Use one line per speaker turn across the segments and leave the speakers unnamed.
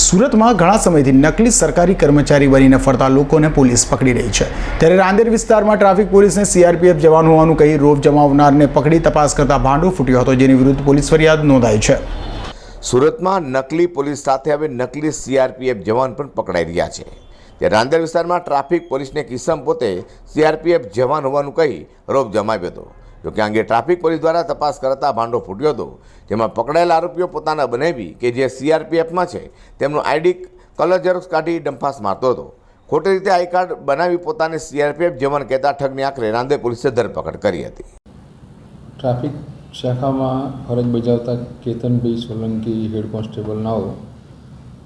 સુરતમાં ઘણા સમયથી નકલી સરકારી કર્મચારી બનીને ફરતા લોકોને પોલીસ પકડી રહી છે. ત્યારે રાંદેર વિસ્તારમાં ટ્રાફિક પોલીસને સીઆરપીએફ જવાન હોવાનું કહી રોપ જમાવનારને પકડી તપાસ કરતા ભાંડો ફૂટ્યો હતો, જેની વિરુદ્ધ પોલીસ ફરિયાદ નોંધાઈ છે.
સુરતમાં નકલી પોલીસ સાથે હવે નકલી સીઆરપીએફ જવાન પણ પકડાઈ રહ્યા છે. તે રાંદેર વિસ્તારમાં ટ્રાફિક પોલીસને કિસ્સમ પોતે સીઆરપીએફ જવાન હોવાનું કહી રોપ જમાવ્યો હતો. જોકે આ અંગે ટ્રાફિક પોલીસ દ્વારા તપાસ કરતા ભાંડો ફૂટ્યો હતો, જેમાં પકડાયેલા આરોપીઓ પોતાના બનાવી કે જે સીઆરપીએફમાં છે, તેમનું આઈડી કલર ઝેરોક્સ કાઢી ડંફાસ મારતો હતો. ખોટી રીતે આઈ કાર્ડ બનાવી પોતાને સીઆરપીએફ જવાન કહેતા ઠગની આખરે રાંદે પોલીસે ધરપકડ કરી હતી.
ટ્રાફિક શાખામાં ફરજ બજાવતા Ketanbhai Solanki head constable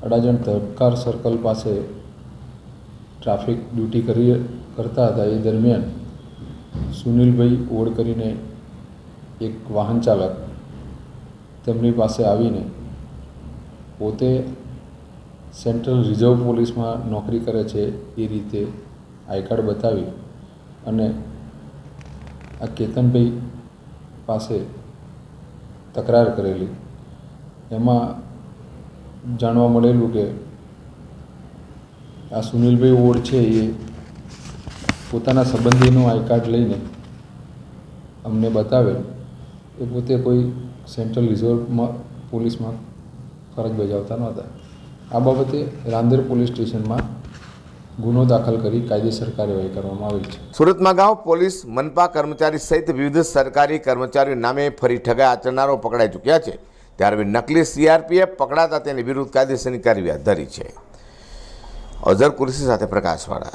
Adajan Dhabkar circle પાસે ટ્રાફિક ડ્યુટી કરી, કરતા હતા. એ દરમિયાન સુનિલભાઈ ઓડ કરીને એક વાહન ચાલક તેમની પાસે આવીને પોતે સેન્ટ્રલ રિઝર્વ પોલીસમાં નોકરી કરે છે એ રીતે આઈ કાર્ડ બતાવી અને આ કેતનભાઈ પાસે તકરાર કરેલી. એમાં જાણવા મળેલું કે આ સુનિલભાઈ ઓડ છે એ પોતાના સંબંધીનું આઈ કાર્ડ લઈને અમને બતાવેલ એ પોતે કોઈ સેન્ટ્રલ રિઝર્વમાં પોલીસમાં ફરજ બજાવતા નહોતા. આ બાબતે રાંદેર પોલીસ સ્ટેશનમાં ગુનો દાખલ કરી કાયદેસર કાર્યવાહી કરવામાં આવેલ છે.
સુરતમાં ગાંવ પોલીસ મનપા કર્મચારી સહિત વિવિધ સરકારી કર્મચારીઓ નામે ફરી ઠગાઈ આચરનારો પકડાઈ ચૂક્યા છે. ત્યારે હવે નકલી સીઆરપીએફ પકડાતા તેની વિરુદ્ધ કાયદેસરની કાર્યવાહી ધરી છે. અઝર કુરશી સાથે પ્રકાશવાળા.